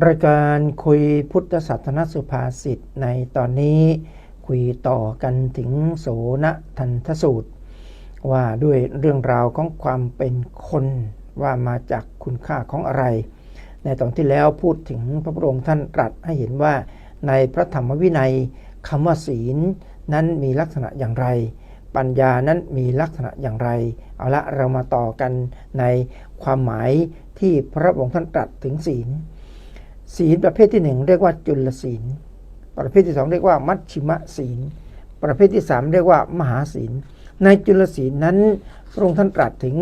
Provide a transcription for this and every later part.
รายการคุยพุทธศาสนสุภาษิตในตอนนี้คุยต่อกันถึงโสนทันทสูตร ว่าด้วยเรื่องราวของความเป็นคนว่ามาจากคุณค่าของอะไร ในตอนที่แล้วพูดถึงพระพุทธองค์ท่านตรัสให้เห็นว่าในพระธรรมวินัยคำว่าศีลนั้นมีลักษณะอย่างไร ปัญญานั้นมีลักษณะอย่างไร เอาละเรามาต่อกันในความหมายที่พระองค์ท่านตรัสถึงศีล ศีลประเภทที่หนึ่งเรียกว่าจุลศีล ประเภทที่สองเรียกว่า มัชชิมศีล ประเภทที่สามเรียกว่ามหาศีล ในจุลศีลนั้นพระองค์ท่านตรัสถึง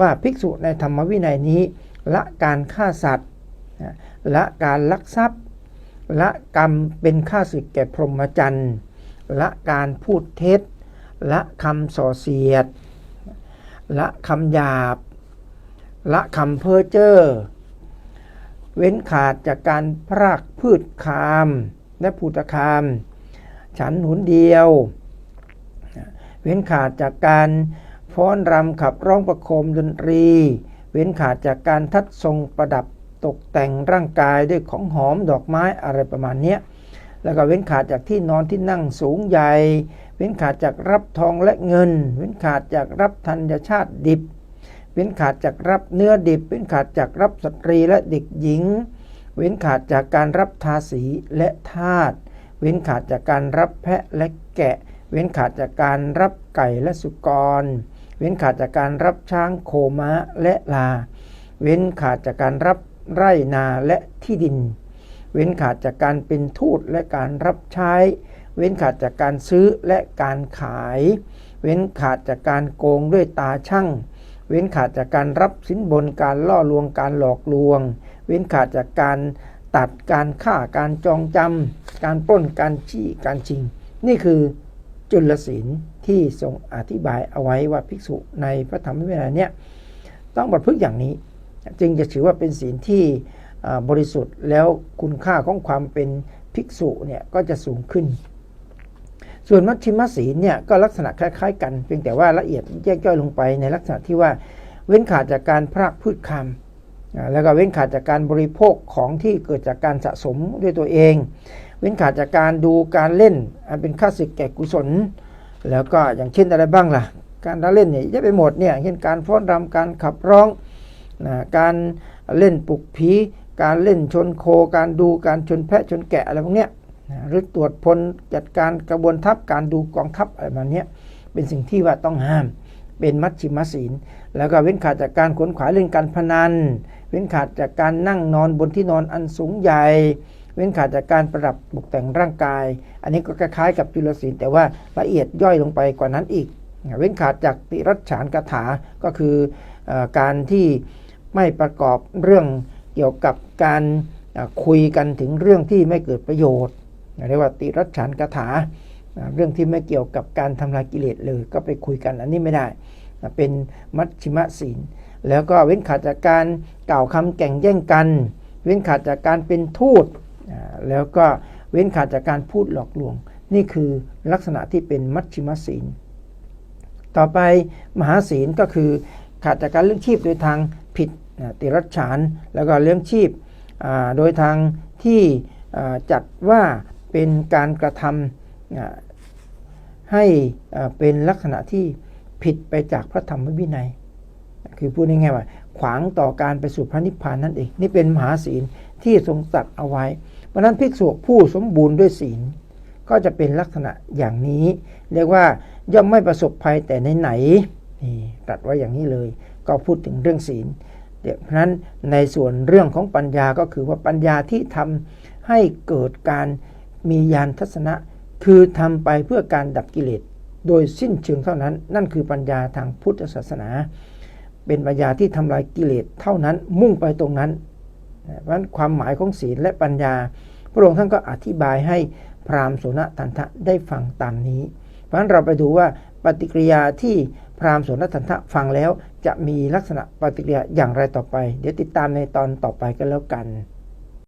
ว่าภิกษุในธรรมวินัยนี้ ละการฆ่าสัตว์ละการลักทรัพย์ ละกรรมเป็นฆ่าศึกแก่พรหมจรรย์ละการพูดเท็จ ละคำส่อเสียด ละคำหยาบ ละคำเพ้อเจ้อ เว้นขาดจากการพรากพืชคามและภูตคาม ฉันหุนเดียว เว้นขาดจากการฟ้อนรำขับร้องประโคมดนตรี เว้นขาดจากการทัดทรงประดับตกแต่งร่างกายด้วยของหอมดอกไม้อะไรประมาณนี้แล้วก็เว้นขาดจากที่นอนที่นั่งสูงใหญ่ เว้นขาดจากรับทองและเงิน เว้นขาดจากรับธัญชาติดิบ เว้นขาดจากรับเนื้อดิบ เว้นขาดจากรับสตรีและเด็กหญิง เว้นขาดจากการรับทาสีและทาสเว้นขาดจากการรับแพะและแกะ เว้นขาดจากการรับไก่และสุกร เว้นขาดจากการรับช้างโคม้าและลา เว้นขาดจากการรับไร่นาและที่ดิน เว้นขาดจากการเป็นทูตและการรับใช้ เว้นขาดจากการซื้อและการขาย เว้นขาดจากการโกงด้วยตาช่าง เว้นขาดจากการรับสินบนการล่อลวงการหลอกลวง เว้นขาดจากการตัดการฆ่าการจองจำการปล้นการชี้การชิง นี่คือจุลศีลที่ทรงอธิบายเอาไว้ว่าภิกษุในพระธรรมวินัยเนี่ยต้องบัตรพึกอย่างนี้ จึงจะถือว่าเป็นศีลที่บริสุทธิ์แล้วคุณค่าของความเป็นภิกษุเนี่ยก็จะสูงขึ้น ส่วนมัชชิมศีลเนี่ยก็ลักษณะคล้ายๆ กันเพียงแต่ว่าละเอียดแยกย่อยลงไปในลักษณะที่ว่าเว้นขาดจากการพรากพืชคำแล้วก็เว้นขาดจากการบริโภคของที่เกิดจากการสะสมด้วยตัวเอง เว้นขาดจากการดูการเล่น อันเป็นค่าศึกแก่กุศล แล้วก็อย่างเช่นอะไรบ้างล่ะ การเล่นเนี่ยเยอะไปหมดเนี่ยเช่นการฟ้อนรำการขับร้องนะการเล่นปลุกผีการเล่นชนโค การดูการชนแพะชนแกะอะไรพวกเนี้ย หรือตรวจพลจัดการกระบวนทัพการดูกองทัพอะไรแบบนี้เป็นสิ่งที่ว่าต้องห้าม เป็นมัชชิมศีล แล้วก็เว้นขาดจากการขนขวายเล่นการพนัน เว้นขาดจากการนั่งนอนบนที่นอนอันสูงใหญ่ เว้นขาดจากการประดับตกแต่งร่างกาย อันนี้ก็คล้ายๆกับจุลศีลแต่ว่าละเอียดย่อยลงไปกว่านั้นอีก เว้นขาดจากติรัชฉานคาถาก็คืออการที่ไม่ประกอบเรื่องเกี่ยวกับการคุยกันถึงเรื่องที่ไม่เกิดประโยชน์ เรียกว่าติรัชฉานคาถา เรื่องที่ไม่เกี่ยวกับการทำลายกิเลสเลยก็ไปคุยกันอันนี้ไม่ได้ เป็นมัชชิมศีล แล้วก็เว้นขาดจากการกล่าวคำแก่งแย่งกัน เว้นขาดจากการเป็นทูต แล้วก็เว้นขาดจากการพูดหลอกลวง นี่คือลักษณะที่เป็นมัชชิมศีล ต่อไปมหาศีลก็คือขาดจากการเลี้ยงชีพโดยทางผิดติรัชฉาน แล้วก็เลี้ยงชีพโดยทางที่จัดว่า เป็นการกระทำให้เป็นลักษณะที่ผิดไปจากพระธรรมวินัย คือพูดง่ายๆว่า ขวางต่อการไปสู่พระนิพพานนั่นเอง นี่เป็นมหาศีลที่ทรงตัดเอาไว้ เพราะนั้นภิกษุผู้สมบูรณ์ด้วยศีล ก็จะเป็นลักษณะอย่างนี้ เรียกว่าย่อมไม่ประสบภัยแต่ในไหนนี่ตัดไว้อย่างนี้เลย ก็พูดถึงเรื่องศีลเพราะนั้นในส่วนเรื่องของปัญญาก็คือว่าปัญญาที่ทำให้เกิดการ มียานทัศนะ คือทำไปเพื่อการดับกิเลสโดยสิ้นเชิงเท่านั้น นั่นคือปัญญาทางพุทธศาสนา เป็นปัญญาที่ทำลายกิเลสเท่านั้นมุ่งไปตรงนั้นเพราะนั้นความหมายของศีลและปัญญา พระองค์ท่านก็อธิบายให้พราหมณ์โสนตันทะได้ฟังตามนี้ เพราะฉะนั้นเราไปดูว่าปฏิกิริยาที่พราหมณ์โสนตันทะฟังแล้วจะมีลักษณะปฏิกิริยาอย่างไรต่อไป เดี๋ยวติดตามในตอนต่อไปกันแล้วกัน